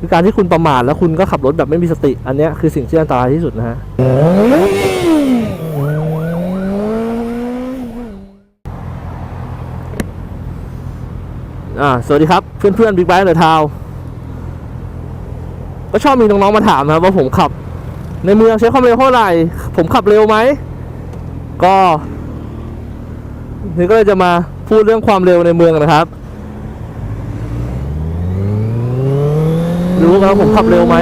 คือการที่คุณประมาทแล้วคุณก็ขับรถแบบไม่มีสติ อันนี้คือสิ่งที่อันตรายที่สุดนะฮะอ่าสวัสดีครับ เพื่อนๆบิ๊กไบค์เดอะทาวก็ชอบมีน้องๆมาถามนะครับว่าผมขับ ในเมืองใช้ความเร็วเท่าไหร่ ผมขับเร็วไหม ก็นี่ก็เลยจะมาพูดเรื่องความเร็วในเมืองนะครับ รู้กันว่าผมขับเร็วไหม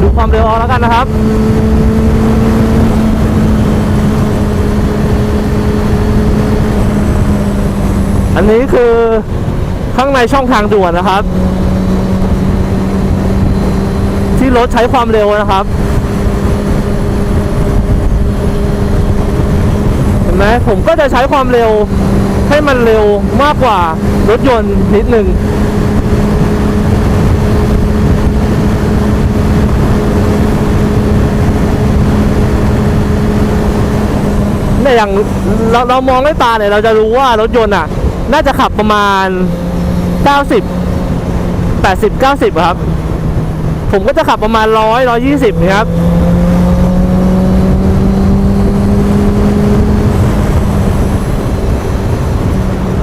ดูความเร็วเอาแล้วกันนะครับ อันนี้คือข้างใน ช่องทางด่วนนะครับ ที่รถใช้ความเร็วนะครับเห็นไหมผมก็จะใช้ความเร็วให้มันเร็วมากกว่ารถยนต์นิดหนึ่งเนี่ยอย่างเราเรามองด้วยตาเนี่ยเราจะรู้ว่ารถยนต์อะ น่าจะขับประมาณ 90 80 90 ครับ ผมก็จะขับประมาณ 100 120นะครับ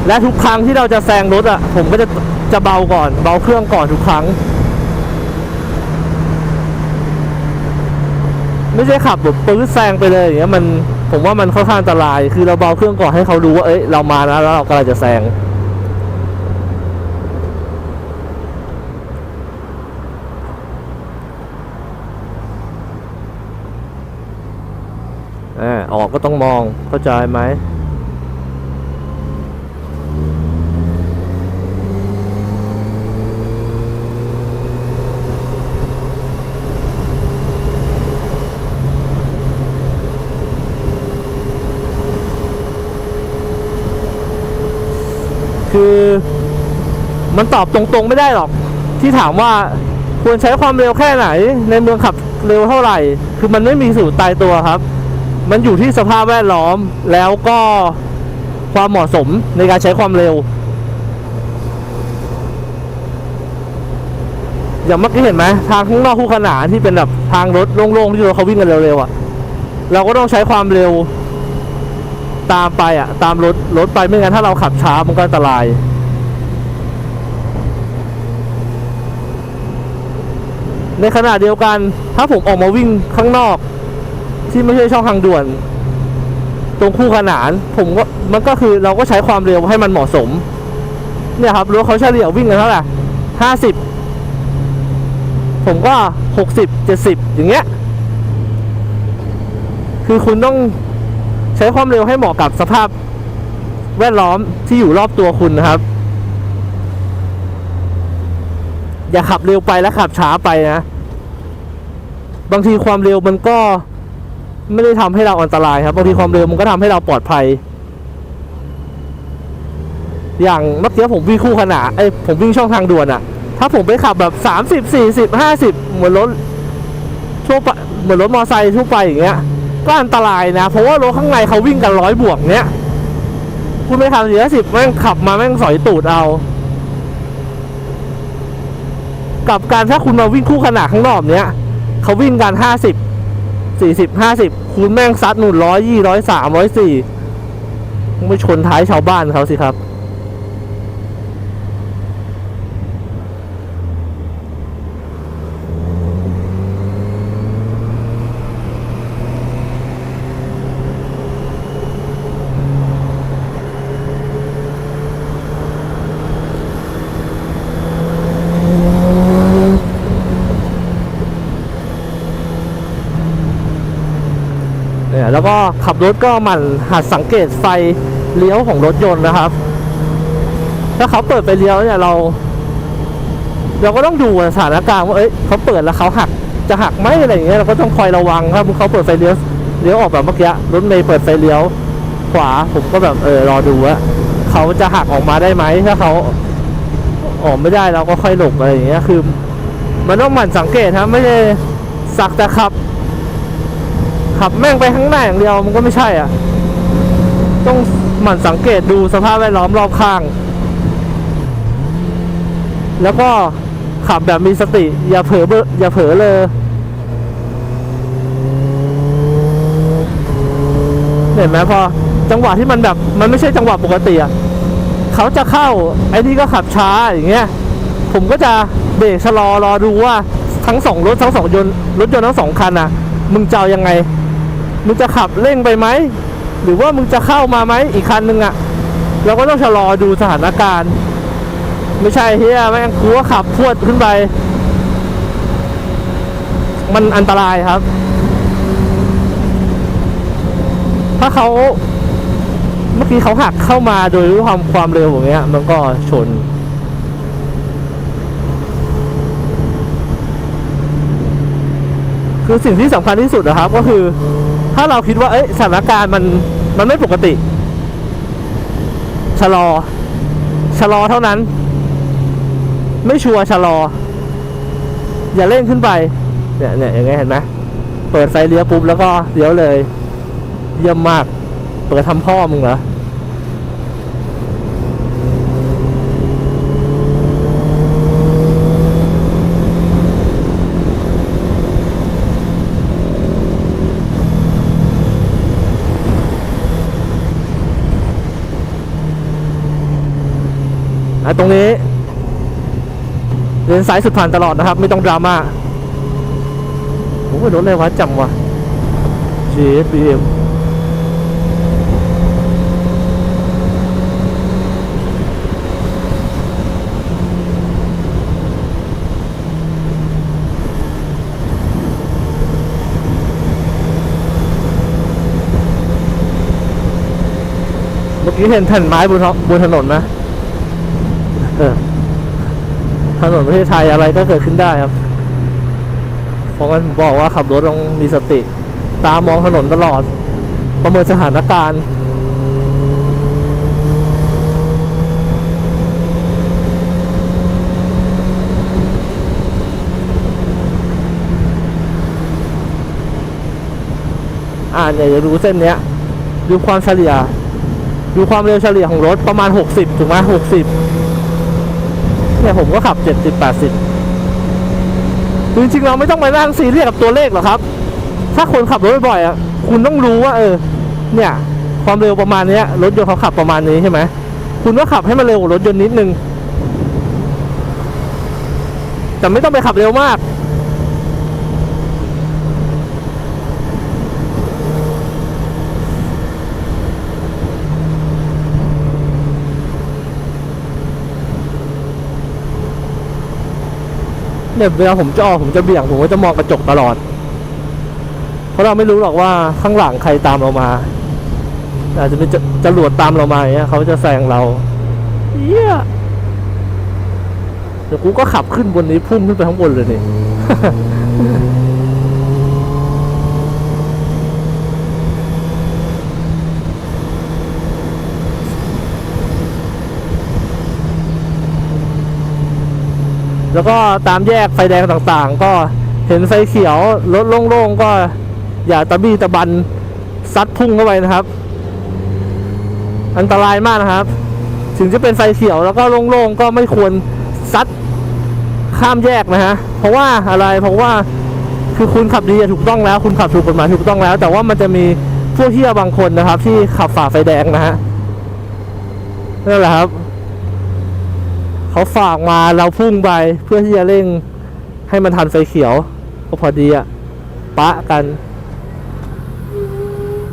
และทุกครั้งที่เราจะแซงรถอะ ผมก็จะจะเบาก่อน เบาเครื่องก่อนทุกครั้ง ไม่ใช่ขับแบบปื้ดแซงไปเลยอย่างเงี้ยมันผมว่ามันค่อนข้างอันตราย คือเราเบาเครื่องก่อนให้เขารู้ว่าเอ้ยเรามานะแล้วเรากำลังจะแซงเออออ ก็ต้องมองเข้าใจไหมคือมันตอบตรงๆไม่ได้หรอก ที่ถามว่าควรใช้ความเร็วแค่ไหน ในเมืองขับเร็วเท่าไหร่ คือมันไม่มีสูตรตายตัวครับ มันอยู่ที่สภาพแวดล้อมแล้วก็ความเหมาะสมในการใช้ความเร็ว อย่างเมื่อกี้เห็นไหมทางข้างนอกคู่ขนานที่เป็นแบบทางรถโล่งๆที่รถเขาวิ่งกันเร็วๆอะ เราก็ต้องใช้ความเร็วตามไปอะ ตามรถรถไปไม่งั้นถ้าเราขับช้ามันก็อันตรายในขณะเดียวกันถ้าผมออกมาวิ่งข้างนอก ที่ไม่ใช่ช่องทางด่วน ตรงคู่ขนาน ผมก็มันก็คือเราก็ใช้ความเร็วให้มันเหมาะสม เนี่ยครับรถเขาเฉลี่ยวิ่งกันเท่าไหร่ห้าสิบผมก็หกสิบเจ็ดสิบอย่างเงี้ย คือคุณต้องใช้ความเร็วให้เหมาะกับสภาพแวดล้อมที่อยู่รอบตัวคุณนะครับ อย่าขับเร็วไปและขับช้าไปนะ บางทีความเร็วมันก็ ไม่ได้ทำให้เราอันตรายครับบางทีความเร็วมันก็ทำให้เราปลอดภัย อย่างเมื่อกี้ผมวิ่งคู่ขนานไอ้ผมวิ่งช่องทางด่วนอะถ้าผมไปขับแบบสามสิบสี่สิบห้าสิบเหมือนรถทั่วไปเหมือนรถมอไซค์ทั่วไปอย่างเงี้ย ก็อันตรายนะ เพราะว่ารถข้างในเขาวิ่งกันร้อยบวกเนี้ยคุณไปขับสี่สิบแม่งขับมาแม่งสอยตูดเอากับการถ้าคุณมาวิ่งคู่ขนานข้างนอกเนี้ยเขาวิ่งกันห้าสิบ สี่สิบห้าสิบคุณแม่งซัดหนุนร้อยยี่ร้อยสามร้อยสี่ไม่ชนท้ายชาวบ้านเขาสิครับ แล้วก็ขับรถก็หมันหัดสังเกตไฟเลี้ยวของรถยนต์นะครับ ถ้าเขาเปิดไฟเลี้ยวเนี่ยเรา เราก็ต้องดูสถานการณ์ว่าเอ้ยเขาเปิดแล้วเขาหักจะหักไหมอะไรอย่างเงี้ยเราก็ต้องคอยระวังครับเขาเปิดไฟเลี้ยวเลี้ยวออกแบบเมื่อกี้รถเมย์เปิดไฟเลี้ยวขวาผมก็แบบเออรอดูว่าเขาจะหักออกมาได้ไหมถ้าเขาออกไม่ได้เราก็ค่อยหลบอะไรอย่างเงี้ยคือ มันต้องหมั่นสังเกตครับไม่ใช่สักแต่ขับ ขับแม่งไปข้างหน้าอย่างเดียวมันก็ไม่ใช่อะ ต้องหมั่นสังเกตดูสภาพแวดล้อมรอบข้าง แล้วก็ขับแบบมีสติ อย่าเผลอเบออย่าเผลอเลยเห็นไหมพอจังหวะที่มันแบบมันไม่ใช่จังหวะปกติอะเขาจะเข้าไอ้นี่ก็ขับช้าอย่างเงี้ย ผมก็จะเบรกชะลอรอดูว่าทั้งสองรถทั้งสองยนต์รถยนต์ทั้งสองคันอะ มึงจะเอายังไง มึงจะขับเร่งไปไหม หรือว่ามึงจะเข้ามาไหมอีกคันนึงอะ เราก็ต้องชะลอดูสถานการณ์ ไม่ใช่เฮียแม่งกูว่าขับพรวดขึ้นไป มันอันตรายครับ ถ้าเขาเมื่อกี้เขาหักเข้ามาโดยความความเร็วอย่างเงี้ย มันก็ชนคือสิ่งที่สำคัญที่สุดนะครับก็คือ ถ้าเราคิดว่าเอ้ยสถานการณ์มันมันไม่ปกติ ชะลอ ชะลอเท่านั้น ไม่ชัวร์ชะลอ อย่าเร่งขึ้นไป เนี่ยเนี่ยอย่างเงี้ยเห็นไหมเปิดไฟเลี้ยวปุ๊บแล้วก็เลี้ยวเลย เยี่ยมมาก เปิดทำพ่อมึงเหรอ ตรงนี้เลนซ้ายสุดผ่านตลอดนะครับ ไม่ต้องดราม่าโอ้ยรถอะไรวะจังวะ GSBM เมื่อกี้เห็นแผ่นไม้บนท้องบนถนนไหม ออถนนประเทศไทยอะไรก็เกิดขึ้นได้ครับเพราะงั้นผมบอกว่าขับรถต้องมีสติ ตามองถนนตลอด ประเมินสถานการณ์อ่าเนี่ยจะดูเส้นเนี้ย ดูความเฉลี่ย ดูความเร็วเฉลี่ยของรถประมาณ 60 ถูกไหม60 เนี่ยผมก็ขับ70 80คือจริงๆเราไม่ต้องไปนั่งซีเรียสกับตัวเลขหรอกครับ ถ้าคนขับรถบ่อยๆอะคุณต้องรู้ว่า เออ เนี่ย ความเร็วประมาณนี้รถยนต์เขาขับประมาณนี้ใช่ไหมคุณก็ขับให้มันเร็วกว่ารถยนต์นิดนึงแต่ไม่ต้องไปขับเร็วมาก เนี่ยเวลาผมจะออกผมจะเบี่ยงผมก็จะมองกระจกตลอด เพราะเราไม่รู้หรอกว่าข้างหลังใครตามเรามา อาจจะเป็นจรวดตามเรามาเงี้ยเขาจะแซงเราเยี่ยเดี๋ยวกูก็ขับขึ้นบนนี้พุ่งขึ้นไปข้างบนเลยนี่ แล้วก็ตามแยกไฟแดงต่างๆ ก็เห็นไฟเขียวรถโล่งๆก็อย่าตะบี้ตะบันซัดพุ่งเข้าไปนะครับ อันตรายมากนะครับ ถึงจะเป็นไฟเขียวแล้วก็โล่งๆก็ไม่ควรซัดข้ามแยกนะฮะ เพราะว่าอะไร เพราะว่าคือคุณขับดีถูกต้องแล้ว คุณขับถูกกฎหมายถูกต้องแล้ว แต่ว่ามันจะมีพวกเที่ยบางคนนะครับ ที่ขับฝ่าไฟแดงนะฮะนั่นแหละครับ เขาฝากมาเราพุ่งไปเพื่อที่จะเร่งให้มันทันไฟเขียวก็พอดีอะปะกัน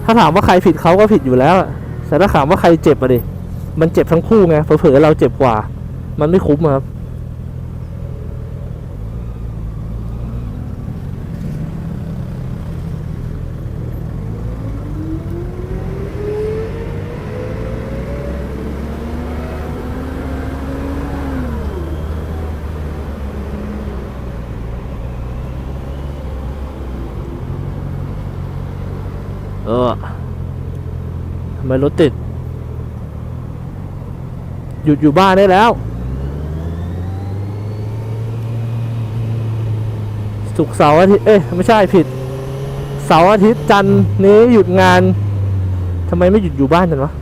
ถ้าถามว่าใครผิดเขาก็ผิดอยู่แล้ว แต่ถ้าถามว่าใครเจ็บอะดิ มันเจ็บทั้งคู่ไง เผลอๆเราเจ็บกว่า มันไม่คุ้มครับ เออ มา รถติด หยุดอยู่บ้านได้แล้วศุกเสาร์อาทิตย์ เอ้ยไม่ใช่ผิด เสาร์อาทิตย์จันนี้หยุดงานทำไมไม่หยุดอยู่บ้านกันวะ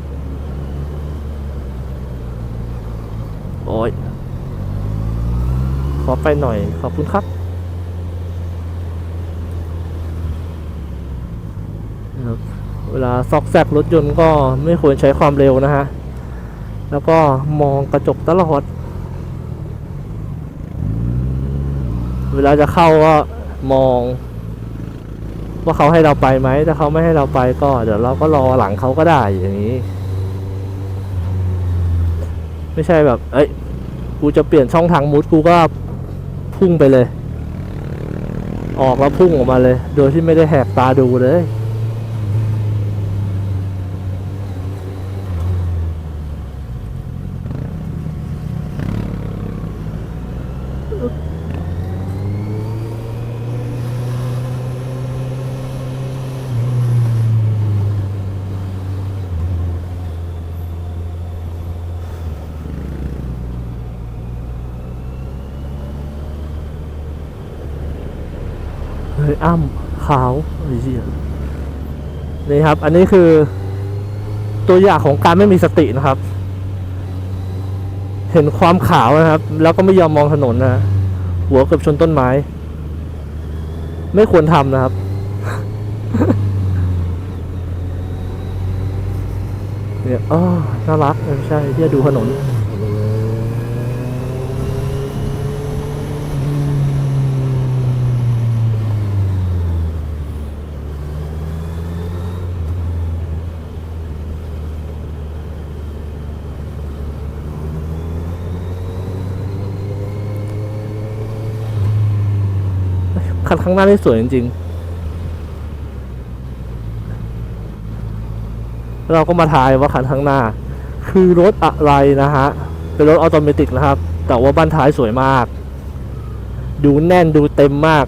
โอ้ยขอไปหน่อยขอบคุณครับ เวลาซอกแซกรถยนต์ก็ไม่ควรใช้ความเร็วนะฮะ แล้วก็มองกระจกตลอด เวลาจะเข้าก็มอง ว่าเขาให้เราไปไหม ถ้าเขาไม่ให้เราไปก็ เดี๋ยวเราก็รอหลังเขาก็ได้อย่างนี้ ไม่ใช่แบบ เอ้ย กูจะเปลี่ยนช่องทางมุดกูก็พุ่งไปเลย ออกแล้วพุ่งออกมาเลย โดยที่ไม่ได้แหกตาดูเลย เฮ้ยอ้ำขาวไอ้เหี้ยนี่ครับ อันนี้คือ ตัวอย่างของการไม่มีสตินะครับ เห็นความขาวนะครับ แล้วก็ไม่ยอมมองถนนนะหัวเกือบชนต้นไม้ ไม่ควรทำนะครับ เนี่ยอ๋อน่ารักไม่ใช่ที่จะดูถนน คันข้างหน้านี่สวยจริงๆ เราก็มาทายว่าคันข้างหน้า คือรถอะไรนะฮะ เป็นรถออโตเมติกนะครับ แต่ว่าบ้านท้ายสวยมาก ดูแน่นดูเต็มมาก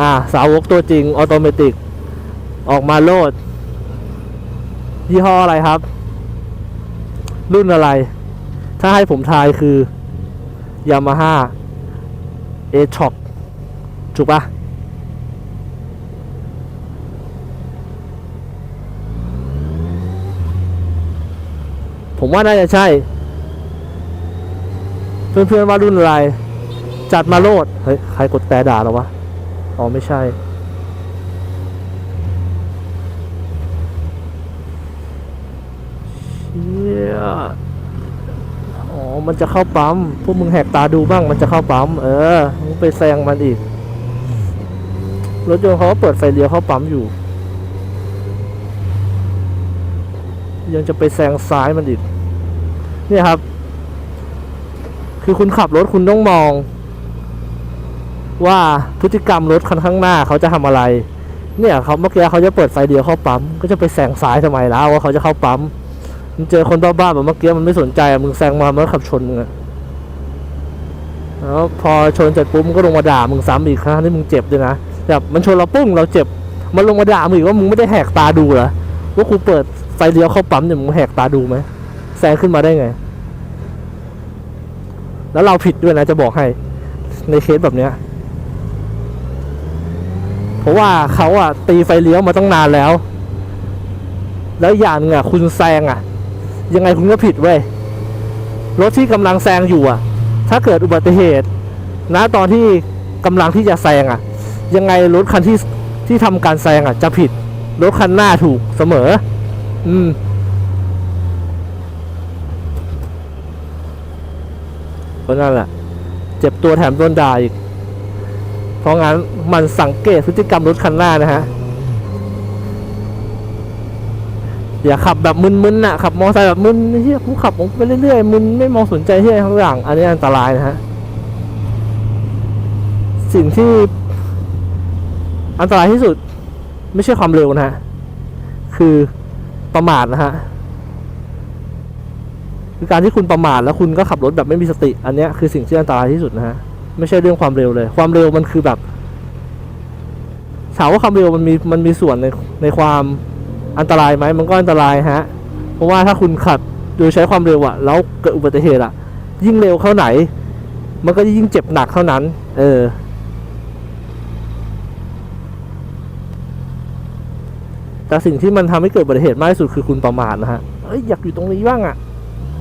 อ่า สาวกตัวจริงออโตเมติก ออกมาโลด ยี่ห้ออะไรครับ รุ่นอะไร ถ้าให้ผมทายคือยามาฮ่าเอช็อป ถูกปะผมว่าน่าจะใช่ เพื่อนๆว่ารุ่นอะไร จัดมาโลด เฮ้ย ใครกดแต่ด่าเราวะ อ๋อ ไม่ใช่ อ๋อ มันจะเข้าปั๊ม พวกมึงแหกตาดูบ้าง มันจะเข้าปั๊ม เออ มึงไปแซงมันอีก รถยนต์เขาเปิดไฟเลี้ยวเข้าปั๊มอยู่ ยังจะไปแซงซ้ายมันอีกเนี่ยครับ คือคุณขับรถคุณต้องมอง ว่าพฤติกรรมรถคันข้างหน้าเขาจะทำอะไร เนี่ยเขาเมื่อกี้เขาจะเปิดไฟเลี้ยวเข้าปั๊มก็จะไปแซงซ้ายทำไมแล้วว่าเขาจะเข้าปั๊มมึงเจอคนบ้าๆแบบเมื่อกี้มันไม่สนใจมึงแซงมามันขับชนมึงอะแล้วพอชนเสร็จปุ๊บมันก็ลงมาด่ามึงซ้ำอีกครั้งที่มึงเจ็บด้วยนะ แบบมันชนเราปุ้งเราเจ็บ มันลงมาด่ามึงอีกว่ามึงไม่ได้แหกตาดูเหรอว่ากูเปิดไฟเลี้ยวเข้าปั๊มเนี่ยมึงแหกตาดูไหมแซงขึ้นมาได้ไง แล้วเราผิดด้วยนะจะบอกให้ ในเคสแบบเนี้ยเพราะว่าเขาอะตีไฟเลี้ยวมาตั้งนานแล้ว แล้วอย่างหนึงอะคุณแซงอะยังไงคุณก็ผิดเว้ยรถที่กำลังแซงอยู่อะถ้าเกิดอุบัติเหตุนะตอนที่กำลังที่จะแซงอะ ยังไงรถคันที่ที่ทำการแซงอะ จะผิดรถคันหน้าถูกเสมอ อืม ก็นั่นแหละ เจ็บตัวแถมโดนด่าอีก เพราะงั้นมันสังเกตพฤติกรรมรถคันหน้านะฮะ อย่าขับแบบมึนๆน่ะ ขับมอเตอร์ไซค์แบบมึนเฮียกูขับไปเรื่อยๆมึนไม่มองสนใจที่อะไรทั้งอย่าง อันนี้อันตรายนะฮะ สิ่งที่ อันตรายที่สุดไม่ใช่ความเร็วนะฮะ คือประมาทนะฮะ คือการที่คุณประมาทแล้วคุณก็ขับรถแบบไม่มีสติ อันนี้คือสิ่งที่อันตรายที่สุดนะฮะ ไม่ใช่เรื่องความเร็วเลย ความเร็วมันคือแบบถามว่าความเร็วมันมีมันมีส่วนในในความอันตรายไหมมันก็อันตรายฮะ เพราะว่าถ้าคุณขับโดยใช้ความเร็วอะแล้วเกิดอุบัติเหตุอะยิ่งเร็วเท่าไหน มันก็ยิ่งเจ็บหนักเท่านั้น เออ แต่สิ่งที่มันทำให้เกิดอุบัติเหตุมากที่สุดคือคุณประมาทนะฮะเอ้ยอยากอยู่ตรงนี้บ้างอะ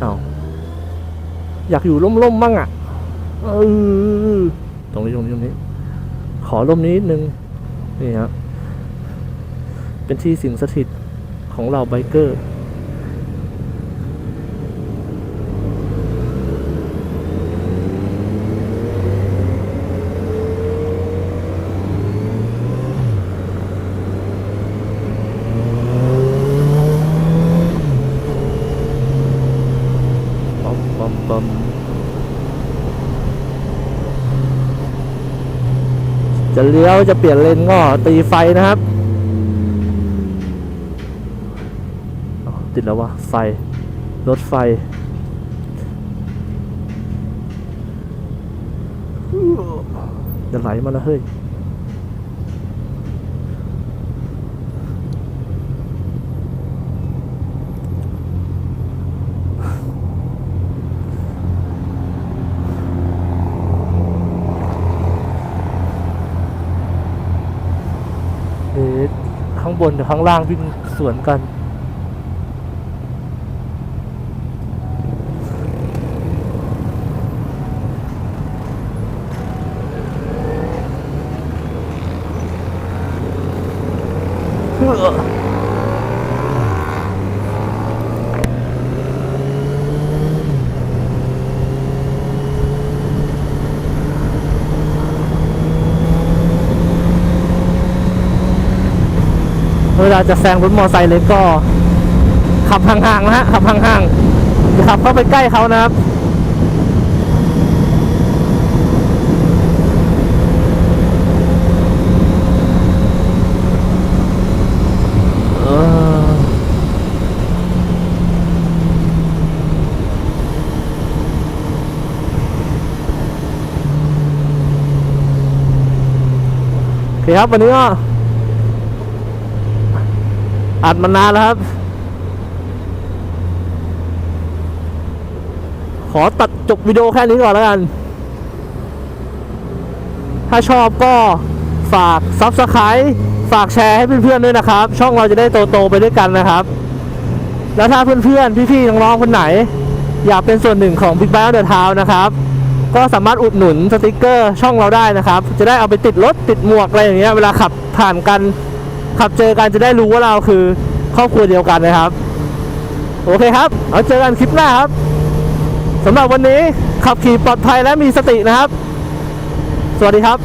อ้าอยากอยู่ร่มๆบ้างอะเออตรงนี้ตรงนี้ตรงนี้ ขอร่มนี้นิดนึงนี่ฮะเป็นที่สิงสถิตของเราไบเกอร์ ปั๊มปั๊มปั๊ม จะเลี้ยวจะเปลี่ยนเลนก็ตีไฟนะครับ ติดแล้ววะไฟ รถไฟจะไหลมาแล้วเฮ้ย เอ๊ะข้าง บนกับข้างล่างวิ่งสวนกัน เว ลาจะแซงรถมอไซค์เล็กก็ ขับห่างๆนะฮะขับห่างๆอย่าขับเข้าไปใกล้เขานะครับเออโอเคครับวันนี้ก็ อัดมานานแล้วครับ ขอตัดจบวิดีโอแค่นี้ก่อนแล้วกัน ถ้าชอบก็ฝาก Subscribe ฝากแชร์ให้เพื่อนๆด้วยนะครับ ช่องเราจะได้โตๆไปด้วยกันนะครับ แล้วถ้าเพื่อนๆ พี่ๆ น้องๆ คนไหน อยากเป็นส่วนหนึ่งของ Big Bang The Town นะครับ ก็สามารถอุดหนุนสติกเกอร์ช่องเราได้นะครับ จะได้เอาไปติดรถติดหมวกอะไรอย่างเงี้ยเวลาขับผ่านกัน ขับเจอกันจะได้รู้ว่าเราคือครอบครัวเดียวกันนะครับ โอเคครับเราเจอกันคลิปหน้าครับสำหรับวันนี้ขับขี่ปลอดภัยและมีสตินะครับ สวัสดีครับ